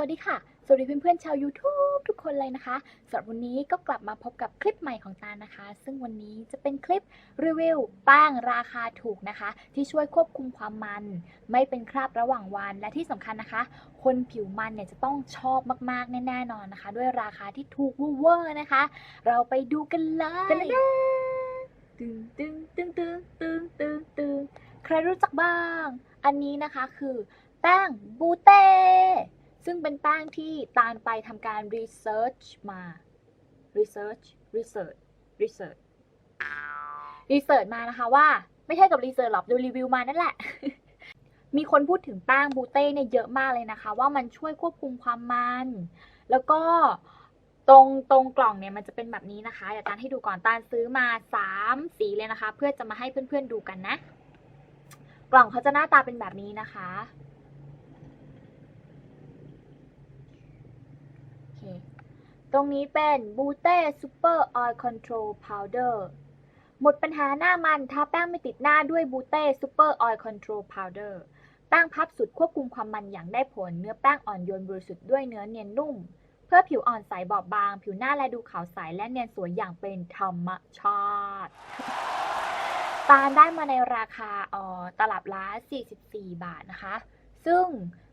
วัสดีค่ะ สวัสดีเพื่อนๆชาว YouTube ทุกคนเลยนะคะสำหรับวันนี้ก็กลับมาพบกับคลิปใหม่ของตาลนะคะ ซึ่งวันนี้จะเป็นคลิปรีวิวแป้งราคาถูกนะคะ ที่ช่วยควบคุมความมัน ไม่เป็นคราบระหว่างวันและที่สำคัญนะคะ คนผิวมันเนี่ยจะต้องชอบมากๆแน่ๆนอนนะคะ ด้วยราคาที่ถูกเวอร์ๆนะคะ เราไปดูกันเลยตึงตึงตึงตึงตึงตึงตึงใครรู้จักบ้าง อันนี้นะคะคือแป้งบูเต้ ซึ่งเป็นแป้งที่ตาลไปทำการรีเสิร์ชมา research research research รีเสิร์ชมานะคะว่า ไม่ใช่กับรีเสิร์ชหรอกดูรีวิวมานั่นแหละ มีคนพูดถึงแป้งบูเต้เนี่ยเยอะมากเลยนะคะ ว่ามันช่วยควบคุมความมัน แล้วก็ตรงตรงกล่องเนี่ยมันจะเป็นแบบนี้นะคะเดี๋ยวตาลให้ดูก่อนตาลซื้อมา 3 สีเลยนะคะ เพื่อจะมาให้เพื่อนๆดูกันนะ กล่องเขาจะหน้าตาเป็นแบบนี้นะคะ โอเค ตรงนี้เป็น b o o t e Super Oil Control Powder หมดปัญหาหน้ามันทาแป้งไม่ติดหน้าด้วย b o o t e Super Oil Control Powder แป้งพับสุดควบคุมความมันอย่างได้ผลเนื้อแป้งอ่อนโยนบริสุทธิ์ด้วยเนื้อเนียนนุ่ม เพื่อผิวอ่อนใสบอบบาง ผิวหน้าและดูขาวใสและเนียนสวยอย่างเป็นธรรมชาติตาลได้มาในราคาอ่อตลับละ44 บาทนะคะ ซึ่ง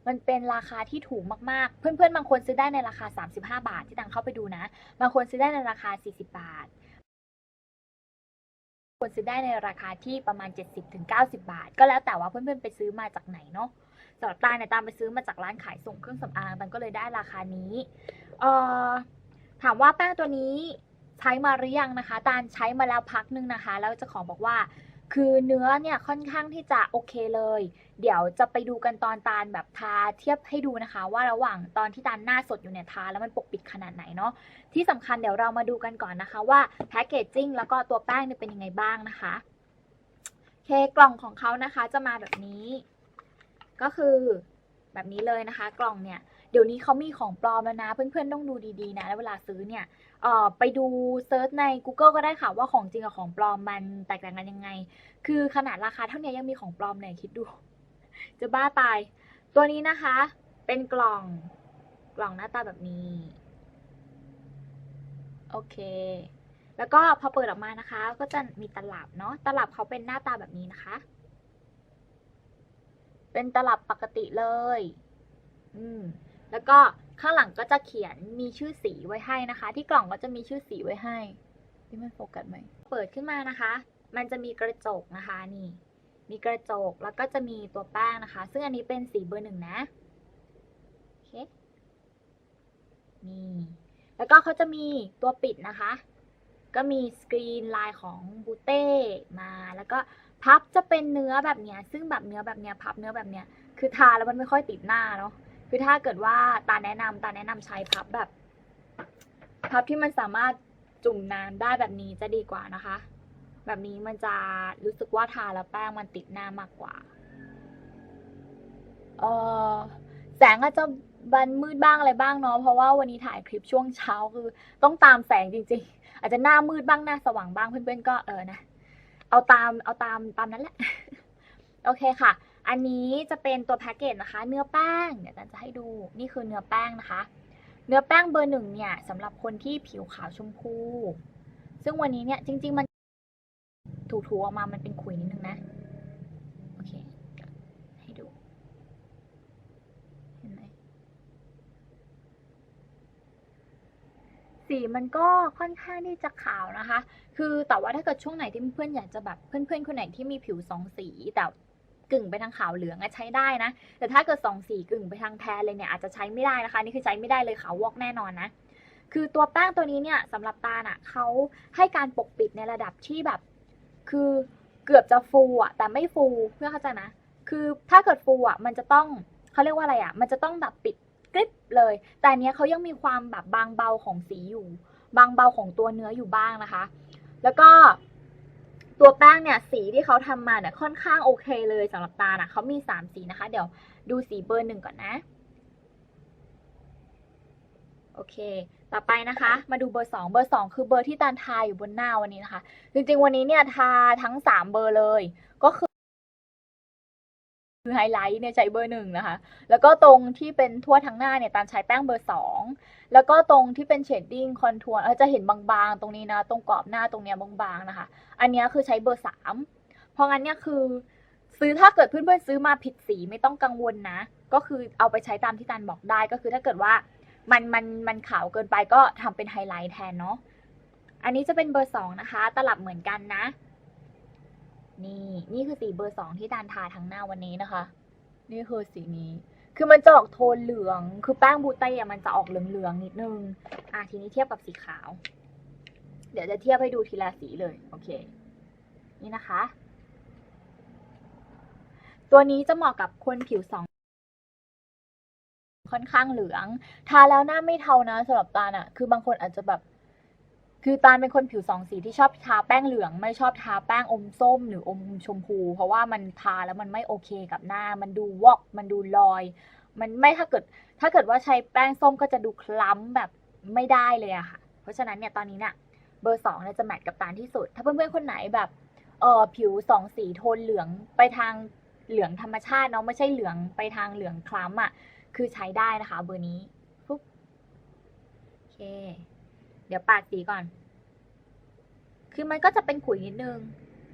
มันเป็นราคาที่ถูกมากๆ เพื่อนๆ บางคนซื้อได้ในราคา 35 บาทที่ตังเข้าไปดูนะ บางคนซื้อได้ในราคา 40 บาท คนซื้อได้ในราคาที่ประมาณ 70-90 บาท ก็แล้วแต่ว่าเพื่อนๆ ไปซื้อมาจากไหนเนาะสำหรับตาเนี่ยตามไปซื้อมาจากร้านขายส่งเครื่องสำอางตันก็เลยได้ราคานี้เอ่อถามว่าแป้งตัวนี้ใช้มาหรือยังนะคะ ตาลใช้มาแล้วพักหนึงนะคะ แล้วจะขอบอกว่า คือเนื้อเนี่ยค่อนข้างที่จะโอเคเลย เดี๋ยวจะไปดูกันตอนตาลแบบทาเทียบให้ดูนะคะ ว่าระหว่างตอนที่ตาลหน้าสดอยู่เนี่ยทาแล้วมันปกปิดขนาดไหนเนาะที่สำคัญเดี๋ยวเรามาดูกันก่อนนะคะ ว่าแพคเกจจิ้งแล้วก็ตัวแป้งเนี่ยเป็นยังไงบ้างนะคะเคกล่องของเขานะคะจะมาแบบนี้ ก็คือแบบนี้เลยนะคะ กล่องเนี่ยเดี๋ยวนี้เขามีของปลอมแล้วนะ เพื่อนๆต้องดูดีๆนะแล้วเวลาซื้อเนี่ย ไปดูเซิร์ชใน Google ก็ได้ค่ะว่าของจริงกับของปลอมมันแตกต่างกันยังไง คือขนาดราคาเท่านี้ยังมีของปลอมเลยคิดดู จะบ้าตาย ตัวนี้นะคะ เป็นกล่องกล่องหน้าตาแบบนี้ โอเค แล้วก็พอเปิดออกมานะคะ ก็จะมีตลับเนาะตลับเขาเป็นหน้าตาแบบนี้นะคะ เป็นตลับปกติเลย อืม แล้วก็ ข้างหลังก็จะเขียนมีชื่อสีไว้ให้นะคะ ที่กล่องก็จะมีชื่อสีไว้ให้ที่มันโฟกัสไหมเปิดขึ้นมานะคะ มันจะมีกระจกนะคะนี่ มีกระจกแล้วก็จะมีตัวแป้งนะคะ ซึ่งอันนี้เป็นสีเบอร์หนึ่งนะโอเคนี่แล้วก็เขาจะมีตัวปิดนะคะ ก็มีสกรีนลายของบูเต้มาแล้วก็พับจะเป็นเนื้อแบบเนี้ย ซึ่งแบบเนื้อแบบเนี้ยพับเนื้อแบบเนี้ยคือทาแล้วมันไม่ค่อยติดหน้าเนาะ คือถ้าเกิดว่าตาแนะนำตาแนะนำใช้พับแบบ พับที่มันสามารถจุ่มน้ำได้แบบนี้จะดีกว่านะคะ แบบนี้มันจะรู้สึกว่าทาแล้วแป้งมันติดหน้ามากกว่าเออแสงอาจจะบันมืดบ้างอะไรบ้างเนาะเพราะว่าวันนี้ถ่ายคลิปช่วงเช้าคือ ต้องตามแสงจริง ๆ อาจจะหน้ามืดบ้างหน้าสว่างบ้างเพื่อนๆก็เออนะเอาตามเอาตามตามนั้นแหละ โอเคค่ะ อันนี้จะเป็นตัวแพ็กเกจนะคะ เนื้อแป้งเดี๋ยวจันจะให้ดูนี่คือเนื้อแป้งนะคะ เนื้อแป้งเบอร์หนึ่งเนี่ยสำหรับคนที่ผิวขาวชมพู ซึ่งวันนี้เนี่ยจริง ๆ มันถูๆออกมามันเป็นขุยนิดนึงนะโอเคให้ดูเห็นไหมสีมันก็ค่อนข้างที่จะขาวนะคะ คือแต่ว่าถ้าเกิดช่วงไหนที่เพื่อนๆอยากจะแบบเพื่อนๆคนไหนที่มีผิวสองสีแต่ กึ่งไปทางขาวเหลืองอใช้ได้นะ แต่ถ้าเกิดสองสีกึ่งไปทางแทนเลยเนี่ยอาจจะใช้ไม่ได้นะคะนี่คือใช้ไม่ได้เลยขาววอกแน่นอนนะคือตัวแป้งตัวนี้เนี่ยสำหรับตาลอะเขาให้การปกปิดในระดับที่แบบ คือเกือบจะฟูอะแต่ไม่ฟูเพื่อเข้าใจนะ คือถ้าเกิดฟูอะมันจะต้องเขาเรียกว่าอะไรอะมันจะต้องแบบปิดกริบเลย แต่อันเนี้ยเขายังมีความแบบบางเบาของสีอยู่ บางเบาของตัวเนื้ออยู่บ้างนะคะ แล้วก็ ตัวแป้งเนี่ยสีที่เขาทำมาเนี่ยค่อนข้างโอเคเลยสำหรับตาลนะเขามีสามสีนะคะ เดี๋ยวดูสีเบอร์หนึ่งก่อนนะ โอเค ต่อไปนะคะ มาดูเบอร์สองเบอร์สองคือเบอร์ที่ตาลทาอยู่บนหน้าวันนี้นะคะ จริงๆวันนี้เนี่ยทาทั้งสามเบอร์เลยก็คือ คือไฮไลท์เนี่ยใช้เบอร์หนึ่งนะคะ แล้วก็ตรงที่เป็นทั่วทั้งหน้าเนี่ยตาลใช้แป้งเบอร์สองแล้วก็ตรงที่เป็นเชดดิ้งคอนทัวร์จะเห็นบางๆ ตรงนี้นะ ตรงกรอบหน้าตรงเนี้ยบางๆนะคะ อันนี้คือใช้เบอร์สามเพราะงั้นเนี่ยคือซื้อถ้าเกิดเพื่อนๆซื้อมาผิดสีไม่ต้องกังวลนะ ก็คือเอาไปใช้ตามที่ตาลบอกได้ก็คือถ้าเกิดว่ามันมันมันขาวเกินไปก็ทำเป็นไฮไลท์แทนเนาะ อันนี้จะเป็นเบอร์สองนะคะ ตลับเหมือนกันนะ นี่นี่คือสีเบอร์สองที่ตาลทาทั้งหน้าวันนี้นะคะ นี่คือสีนี้ คือมันจะออกโทนเหลือง คือแป้งบูเต้อะมันจะออกเหลืองๆนิดนึง อะทีนี้เทียบกับสีขาว เดี๋ยวจะเทียบให้ดูทีละสีเลย โอเค นี่นะคะ ตัวนี้จะเหมาะกับคนผิวสองค่อนข้างเหลือง ทาแล้วหน้าไม่เทานะสำหรับตาลอะคือบางคนอาจจะแบบ คือตาลเป็นคนผิวสองสีที่ชอบทาแป้งเหลือง ไม่ชอบทาแป้งอมส้ม หรืออมชมพู เพราะว่ามันทาแล้วมันไม่โอเคกับหน้า มันดูวอก มันดูลอย มันไม่ถ้าเกิด ถ้าเกิดว่าใช้แป้งส้มก็จะดูคล้ำแบบไม่ได้เลยอะค่ะ เพราะฉะนั้นเนี่ยตอนนี้เนี่ยเบอร์สองเนี่ยจะแมทกับตาลที่สุด ถ้าเพื่อนๆคนไหนแบบเออผิวสองสีโทนเหลืองไปทางเหลืองธรรมชาติเนาะไม่ใช่เหลืองไปทางเหลืองคล้ำอะคือใช้ได้นะคะเบอร์นี้ปุ๊บโอเค เดี๋ยวปาดสีก่อน คือมันก็จะเป็นขุยนิดนึง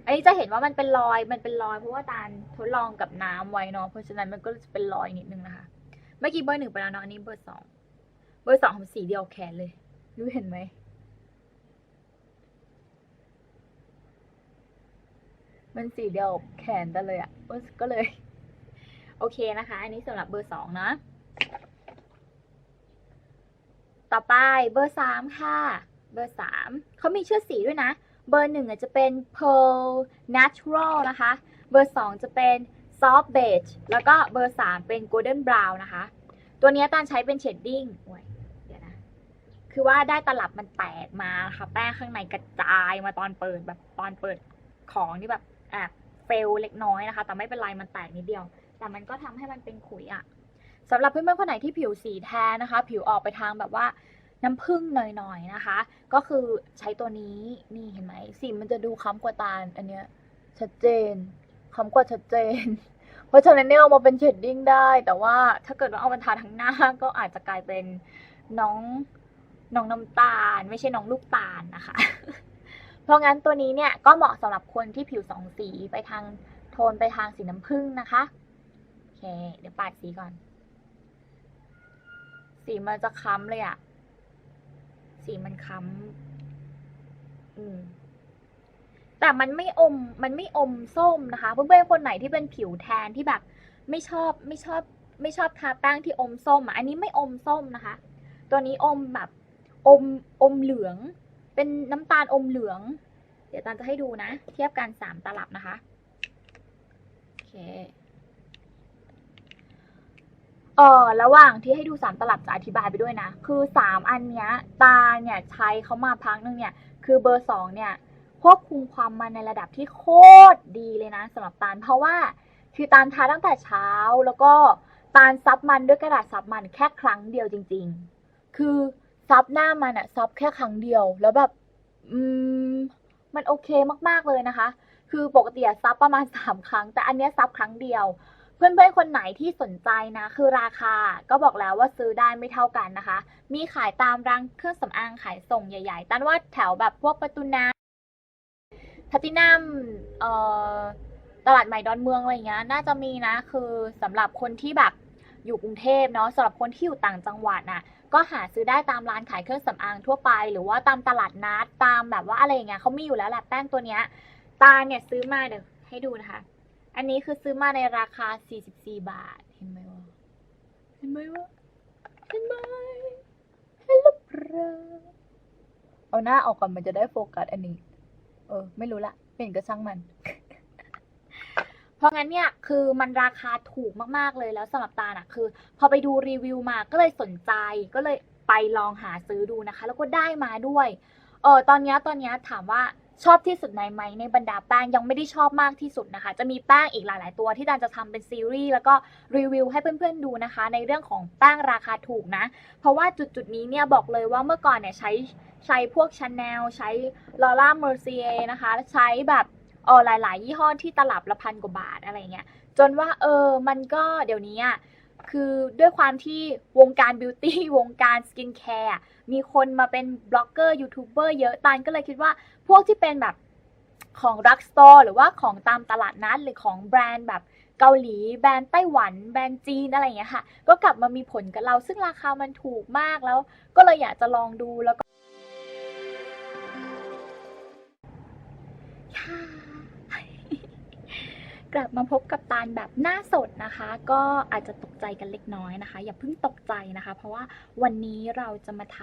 อันนี้จะเห็นว่ามันเป็นรอย มันเป็นรอยเพราะว่าตาลทดลองกับน้ำไว้เนาะ เพราะฉะนั้นมันก็จะเป็นรอยนิดนึงนะคะ เมื่อกี้เบอร์หนึ่งไปแล้วเนาะ อันนี้เบอร์สอง เบอร์สองทำสีเดียวแขนเลย รู้เห็นไหม มันสีเดียวแขนกันเลยอะ่ะก็เลย โอเคนะคะ อันนี้สำหรับเบอร์สองนะ ต่อไปเบอร์สามค่ะ เบอร์สามเขามีชื่อสีด้วยนะ เบอร์หนึ่งจะเป็น pearl natural นะคะ เบอร์สองจะเป็น soft beige แล้วก็เบอร์สามเป็น golden brown นะคะ ตัวนี้ตานใช้เป็นเชดดิ้งโอ้ยเดี๋ยวนะ คือว่าได้ตลับมันแตกมาค่ะ แป้งข้างในกระจายมาตอนเปิดแบบตอนเปิดของนี่แบบแอบเฟลเล็กน้อยนะคะ แต่ไม่เป็นไรมันแตกนิดเดียว แต่มันก็ทำให้มันเป็นขุยอะ สำหรับเพื่อนๆคนไหนที่ผิวสีแทนนะคะ ผิวออกไปทางแบบว่าน้ำผึ้งหน่อยๆนะคะ ก็คือใช้ตัวนี้นี่เห็นไหมสีมันจะดูค้ำกว่าตาลอันเนี้ยชัดเจนค้ำกว่าชัดเจน เพราะฉะนั้นเนี่ยเอามาเป็นเชดดิ้งได้ แต่ว่าถ้าเกิดว่าเอามาทาทั้งหน้าก็อาจจะกลายเป็นน้องน้องน้ำตาล ไม่ใช่น้องลูกตาลนะคะ เพราะงั้นตัวนี้เนี่ยก็เหมาะสำหรับคนที่ผิวสองสีไปทางโทนไปทางสีน้ำผึ้งนะคะโอเค เดี๋ยวปาดสีก่อน สีมันจะค้ำเลยอะสีมันค้ำอืม แต่มันไม่อม มันไม่อมส้มนะคะ เพื่อนๆคนไหนที่เป็นผิวแทนที่แบบ ไม่ชอบไม่ชอบ ไม่ชอบทาแป้งที่อมส้มอะอันนี้ไม่อมส้มนะคะ ตัวนี้อมแบบอมอมเหลือง เป็นน้ำตาลอมเหลือง เดี๋ยวตาลจะให้ดูนะ เทียบกันสามตลับนะคะ โอเค เออระหว่างที่ให้ดูสามตลับจะอธิบายไปด้วยนะ คือสามอันเนี้ย ตาเนี่ยใช้เขามาพักนึงเนี่ย คือเบอร์สองเนี่ยควบคุมความมันในระดับที่โคตรดีเลยนะสำหรับตาล เพราะว่าคือตาลทาตั้งแต่เช้าแล้วก็ตาลซับมันด้วยกระดาษซับมันแค่ครั้งเดียวจริง ๆ คือซับหน้ามันอะซับแค่ครั้งเดียว แล้วแบบ อืม มันโอเคมากๆเลยนะคะ คือปกติซับประมาณสามครั้ง แต่อันเนี้ยซับครั้งเดียว เพื่อนๆคนไหนที่สนใจนะ คือราคาก็บอกแล้วว่าซื้อได้ไม่เท่ากันนะคะ มีขายตามร้านเครื่องสำอางขายส่งใหญ่ๆ ตั้นว่าแถวแบบพวกประตูน้ำพัตินัมเอ่อตลาดใหม่ดอนเมืองอะไรอย่างเงี้ย น่าจะมีนะ คือสำหรับคนที่แบบอยู่กรุงเทพเนาะสำหรับคนที่อยู่ต่างจังหวัดน่ะ ก็หาซื้อได้ตามร้านขายเครื่องสำอางทั่วไป หรือว่าตามตลาดนัดตามแบบว่าอะไรเงี้ยเขามีอยู่แล้วแหละแป้งตัวเนี้ย ตาเนี่ยซื้อมาเดี๋ยวให้ดูนะคะ อันนี้คือซื้อมาในราคา 44 บาท เห็นไหมวะ เห็นไหมวะ เห็นไหมเห็นหรือเปล่าเอาหน้าออกก่อนมันจะได้โฟกัสอันนี้ เออ ไม่รู้ละเป็นก็ช่างมัน เพราะงั้นเนี่ยคือมันราคาถูกมากๆเลยแล้วสำหรับตาลอะคือ พอไปดูรีวิวมาก็เลยสนใจก็เลยไปลองหาซื้อดูนะคะ แล้วก็ได้มาด้วย เออตอนเนี้ยตอนเนี้ยถามว่า ชอบที่สุดในไหมในบรรดาแป้งยังไม่ได้ชอบมากที่สุดนะคะ จะมีแป้งอีกหลาย ๆ ตัวที่ดานจะทำเป็นซีรีส์แล้วก็รีวิวให้เพื่อน ๆ ดูนะคะ ในเรื่องของแป้งราคาถูกนะ เพราะว่าจุด ๆ นี้เนี่ยบอกเลยว่าเมื่อก่อนเนี่ยใช้ใช้พวกชาแนลใช้ลอร่าเมอร์เซียนะคะ ใช้แบบเออหลาย ๆ ยี่ห้อที่ตลับละพันกว่าบาทอะไรเงี้ยจนว่าเออมันก็เดี๋ยวนี้อะ คือด้วยความที่วงการบิวตี้วงการสกินแคร์มีคนมาเป็นบล็อกเกอร์ยูทูบเบอร์เยอะตานก็เลยคิดว่าพวกที่เป็นแบบของรักสโตร์หรือว่าของตามตลาดนัดหรือของแบรนด์แบบเกาหลี แบรนด์ไต้หวัน แบรนด์จีนอะไรอย่างเงี้ยค่ะ ก็กลับมามีผลกับเราซึ่งราคามันถูกมากแล้ว ก็เลยอยากจะลองดูแล้วก็ค่ะ กลับมาพบกับตาลแบบหน้าสดนะคะ ก็อาจจะตกใจกันเล็กน้อยนะคะ อย่าเพิ่งตกใจนะคะ เพราะว่าวันนี้เราจะมาท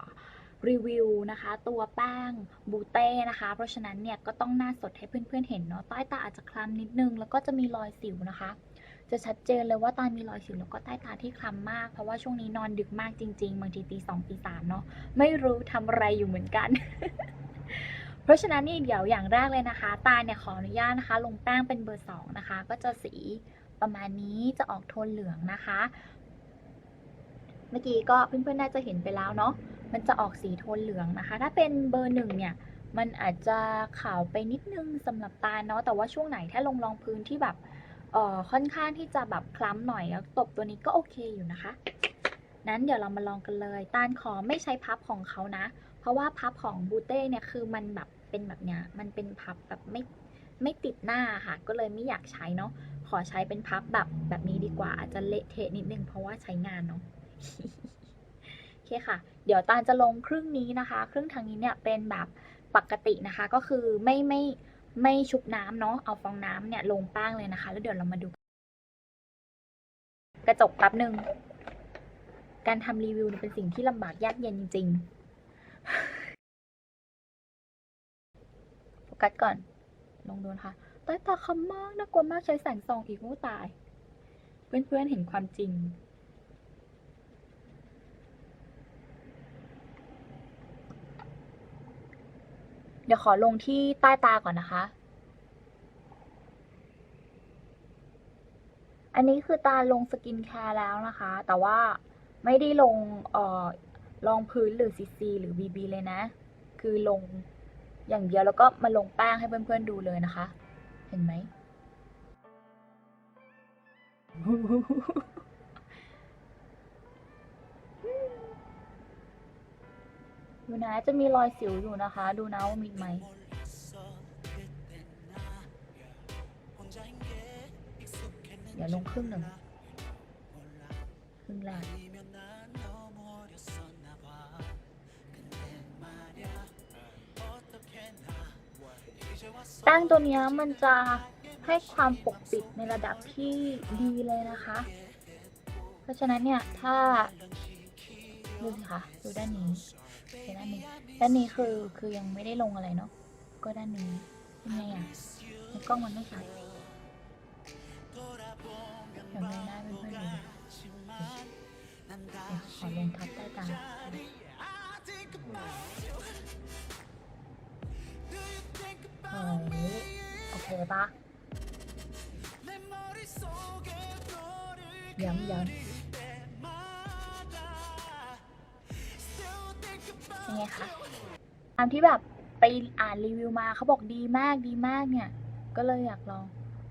ำรีวิวนะคะ ตัวแป้งบูเต้นะคะ เพราะฉะนั้นเนี่ยก็ต้องหน้าสดให้เพื่อนๆเห็นเนาะใต้ตาอาจจะคล้ำนิดนึง แล้วก็จะมีรอยสิวนะคะ จะชัดเจนเลยว่าตาลมีรอยสิวแล้วก็ใต้ตาที่คล้ำมาก เพราะว่าช่วงนี้นอนดึกมากจริงๆบางทีตีสองตีสามเนาะไม่รู้ทำอะไรอยู่เหมือนกัน เพราะฉะนั้นนี่เดี๋ยวอย่างแรกเลยนะคะ ตาเนี่ยขออนุญาตนะคะ ลงแป้งเป็นเบอร์สองนะคะ ก็จะสีประมาณนี้จะออกโทนเหลืองนะคะ เมื่อกี้ก็เพื่อนๆน่าจะเห็นไปแล้วเนาะ มันจะออกสีโทนเหลืองนะคะ ถ้าเป็นเบอร์หนึ่งเนี่ย มันอาจจะขาวไปนิดนึงสำหรับตาเนาะ แต่ว่าช่วงไหนถ้าลงรองพื้นที่แบบเอ่อค่อนข้างที่จะแบบคล้ำหน่อยแล้วตบตัวนี้ก็โอเคอยู่นะคะ นั้นเดี๋ยวเรามาลองกันเลย ตาลขอไม่ใช้พับของเขานะ เพราะว่าพับของบูเต้เนี่ยคือมันแบบ เป็นแบบเนี้ยมันเป็นพับแบบไม่ไม่ติดหน้าค่ะ ก็เลยไม่อยากใช้เนาะขอใช้เป็นพับแบบแบบนี้ดีกว่าอาจจะเละเทะนิดนึงเพราะว่าใช้งานเนาะโอเคค่ะ เดี๋ยวตาลจะลงครึ่งนี้นะคะ ครึ่งทางนี้เนี่ยเป็นแบบปกตินะคะ ก็คือไม่ไม่ไม่ชุบน้ำเนาะเอาฟองน้ำเนี่ยลงแป้งเลยนะคะ แล้วเดี๋ยวเรามาดู กระจกแป๊บหนึ่งการทำรีวิวเนี่ยเป็นสิ่งที่ลำบากยากเย็นจริงๆ กัสก่อนลองดูนะคะใต้ตาคำมากน่ากลัวมากใช้แสงส่องอีกโอ้ตาย เพื่อนๆเห็นความจริง เดี๋ยวขอลงที่ใต้ตาก่อนนะคะ อันนี้คือตาลงสกินแคร์แล้วนะคะ แต่ว่าไม่ได้ลงเอ่อรองพื้นหรือซีซีหรือบีบีเลยนะ คือลง อย่างเดียวแล้วก็มาลงแป้งให้เพื่อนๆดูเลยนะคะ เห็นไหม ดูนะจะมีรอยสิวอยู่นะคะ ดูนะว่ามีไหมเดี๋ยวลงครึ่งหนึ่งครึ่งแรก แป้งตัวนี้มันจะให้ความปกปิดในระดับที่ดีเลยนะคะ เพราะฉะนั้นเนี่ยถ้าดูสิคะดูด้านนี้ด้านนี้ ด้านนี้คือคือยังไม่ได้ลงอะไรเนาะก็ด้านนี้เป็นไงอะกล้องมันไม่ชัดเดี๋ยวเลยหน้เพื่อนๆเดี๋ยวขอลงทับใต้ตา เคปะย้ำย้ำเป็นไงคะตามที่แบบไปอ่านรีวิวมาเขาบอกดีมากดีมากเนี่ย ก็เลยอยากลอง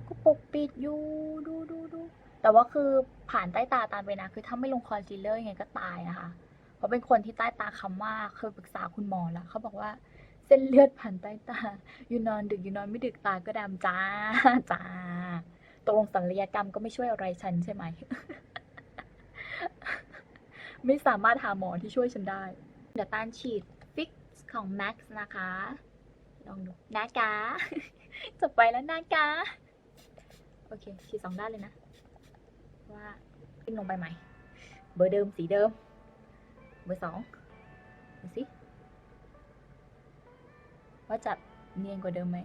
ก็ปกปิดอยู่ดูดูดูแต่ว่าคือผ่านใต้ตาตามไปนะ คือถ้าไม่ลงคอนซีลเลอร์ยังไงก็ตายนะคะ เพราะเป็นคนที่ใต้ตาคำว่าเคยปรึกษาคุณหมอแล้วเขาบอกว่า เส้นเลือดผ่านใต้ตา อยู่นอนดึกอยู่นอนไม่ดึกตาก็ดำจ้าจ้าตกลงศัลยกรรมก็ไม่ช่วยอะไรฉันใช่ไหม ไม่สามารถหาหมอที่ช่วยฉันได้ เดี๋ยวตานฉีดฟิกของ Max นะคะ ลองดูนากาจบไปแล้วนากาโอเค ฉีดสองด้านเลยนะ ว่าขึ้นลงไปใหม่ เบอร์เดิมสีเดิม เบอร์สองดูสิ ว่าจะเนียนกว่าเดิมไหม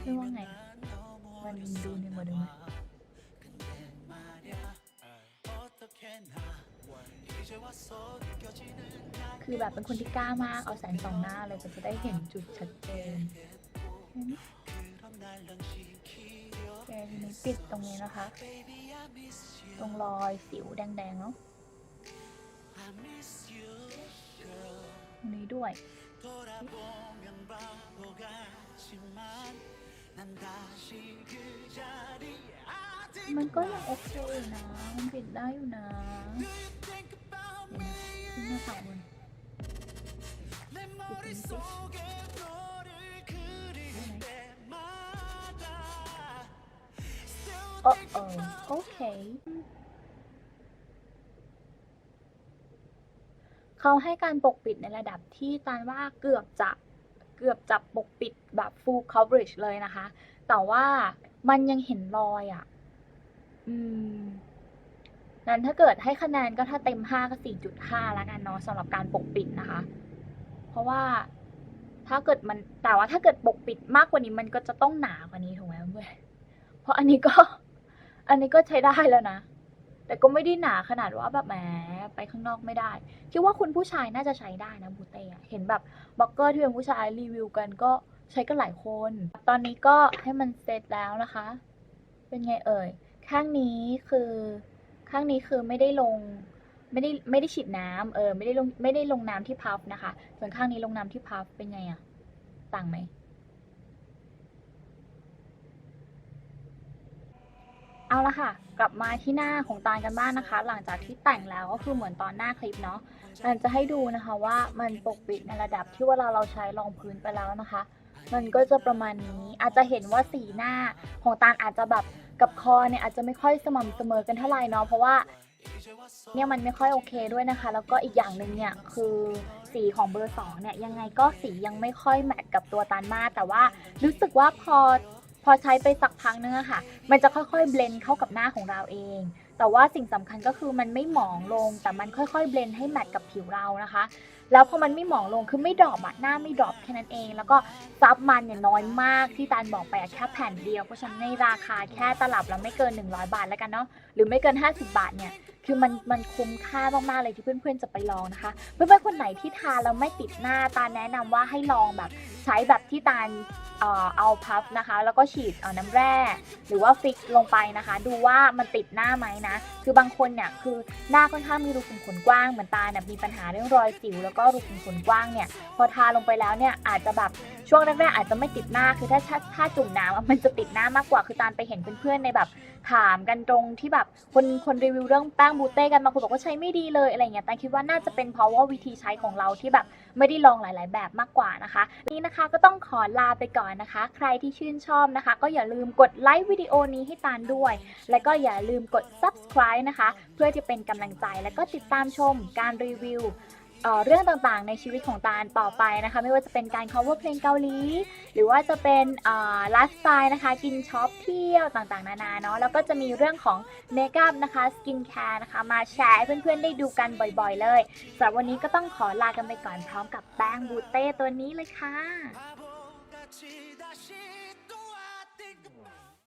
เพื่อนว่าไง มันดูเนียนกว่าเดิมไหมคือแบบเป็นคนที่กล้ามาก เอาแสงสองหน้าเลยจะได้เห็นจุดชัดเจน ปิดตรงนี้นะคะ ตรงรอยสิวแดงๆเนาะตรงนี้ด้วย มันก็ยังโอเคอยู่นะ มันปิดได้อยู่นะเดี๋ยวนะขึ้นหน้าเสาบนปิดนี้ โอ้โอโอเคเขาให้การปกปิดในระดับที่ตานว่าเกือบจะเกือบจะปกปิดแบบ full coverage เลยนะคะ แต่ว่ามันยังเห็นรอยอะ่ะ อืม นั้นถ้าเกิดให้คะแนนก็ถ้าเต็ม5ก็4.5แล้วกันเนาะสำหรับการปกปิดนะคะ เพราะว่าถ้าเกิดมันแต่ว่าถ้าเกิดปกปิดมากกว่านี้มันก็จะต้องหนากว่านี้ถูกไหมเพื่อนเพราะอันนี้ก็ อันนี้ก็ใช้ได้แล้วนะ แต่ก็ไม่ได้หนาขนาดว่าแบบแหมไปข้างนอกไม่ได้ คิดว่าคุณผู้ชายน่าจะใช้ได้นะบูเต้เห็นแบบบล็อกเกอร์ที่เป็นผู้ชายรีวิวกันก็ใช้กันหลายคน ตอนนี้ก็ให้มันเสร็จแล้วนะคะ เป็นไงเอ่ย ข้างนี้คือ ข้างนี้คือไม่ได้ลง ไม่ได้ไม่ได้ฉีดน้ำเออ ไม่ได้ลงไม่ได้ลงน้ำที่พับนะคะ ส่วนข้างนี้ลงน้ำที่พับเป็นไงอะต่างไหม เอาละค่ะ กลับมาที่หน้าของตาลกันบ้างนะคะ หลังจากที่แต่งแล้วก็คือเหมือนตอนหน้าคลิปเนาะตาลจะให้ดูนะคะว่ามันปกปิดในระดับที่เวลาเราใช้รองพื้นไปแล้วนะคะ มันก็จะประมาณนี้อาจจะเห็นว่าสีหน้าของตาลอาจจะแบบกับคอเนี่ยอาจจะไม่ค่อยสม่ำเสมอกันเท่าไหร่เนาะเพราะว่าเนี่ยมันไม่ค่อยโอเคด้วยนะคะ แล้วก็อีกอย่างหนึ่งเนี่ยคือสีของเบอร์สองเนี่ยยังไงก็สียังไม่ค่อยแมทกับตัวตาลมากแต่ว่ารู้สึกว่าพอ พอใช้ไปสักพักนึงอะค่ะ มันจะค่อยๆเบลนเข้ากับหน้าของเราเอง แต่ว่าสิ่งสำคัญก็คือมันไม่หมองลง แต่มันค่อยๆเบลนให้แมทกับผิวเรานะคะ แล้วพอมันไม่หมองลงคือไม่ดรอปอะหน้าไม่ดรอปแค่นั้นเอง แล้วก็ซับมันเนี่ยน้อยมากที่ตาลบอกไปอะแค่แผ่นเดียวเพราะฉะนั้นในราคาแค่ตลับละไม่เกิน 100 บาทแล้วกันเนาะหรือไม่เกิน 50 บาทเนี่ย คือมันมันคุ้มค่ามากๆเลยที่เพื่อนๆจะไปลองนะคะ เพื่อนๆคนไหนที่ทาแล้วไม่ติดหน้าตาแนะนำว่าให้ลองแบบใช้แบบที่ตาลเอาพัฟนะคะ แล้วก็ฉีดน้ำแร่ หรือว่าฟิกลงไปนะคะ ดูว่ามันติดหน้าไหมนะ คือบางคนเนี่ยคือหน้าค่อนข้างมีรูขุมขนกว้างเหมือนตาเนี่ยมีปัญหาเรื่องรอยสิว แล้วก็รูขุมขนกว้างเนี่ยพอทาลงไปแล้วเนี่ยอาจจะแบบช่วงแรกๆอาจจะไม่ติดหน้าคือถ้าถ้าจุ่มน้ำมันจะติดหน้ามากกว่าคือตาลไปเห็นเพื่อนๆในแบบ ถามกันตรงที่แบบคนคนรีวิวเรื่องแป้งบูเต้กันบางคนบอกว่าใช้ไม่ดีเลยอะไรเงี้ยแต่คิดว่าน่าจะเป็นเพราะว่าวิธีใช้ของเราที่แบบไม่ได้ลองหลาย ๆ แบบมากกว่านะคะ นี่นะคะก็ต้องขอลาไปก่อนนะคะ ใครที่ชื่นชอบนะคะ ก็อย่าลืมกดไลค์วิดีโอนี้ให้ตาลด้วย และก็อย่าลืมกด subscribe นะคะ เพื่อจะเป็นกำลังใจและก็ติดตามชมการรีวิว เรื่องต่างๆ ในชีวิตของตาลต่อไปนะคะ ไม่ว่าจะเป็นการ cover เพลงเกาหลี หรือว่าจะเป็นไลฟ์สไตล์นะคะ กินช็อปเที่ยวต่างๆ นานาเนาะแล้วก็จะมีเรื่องของเมคอัพนะคะสกินแคร์นะคะ มาแชร์ให้เพื่อนๆ ได้ดูกันบ่อยๆ เลยสำหรับวันนี้ก็ต้องขอลากันไปก่อนพร้อมกับแป้งบูเต้ตัวนี้เลยค่ะ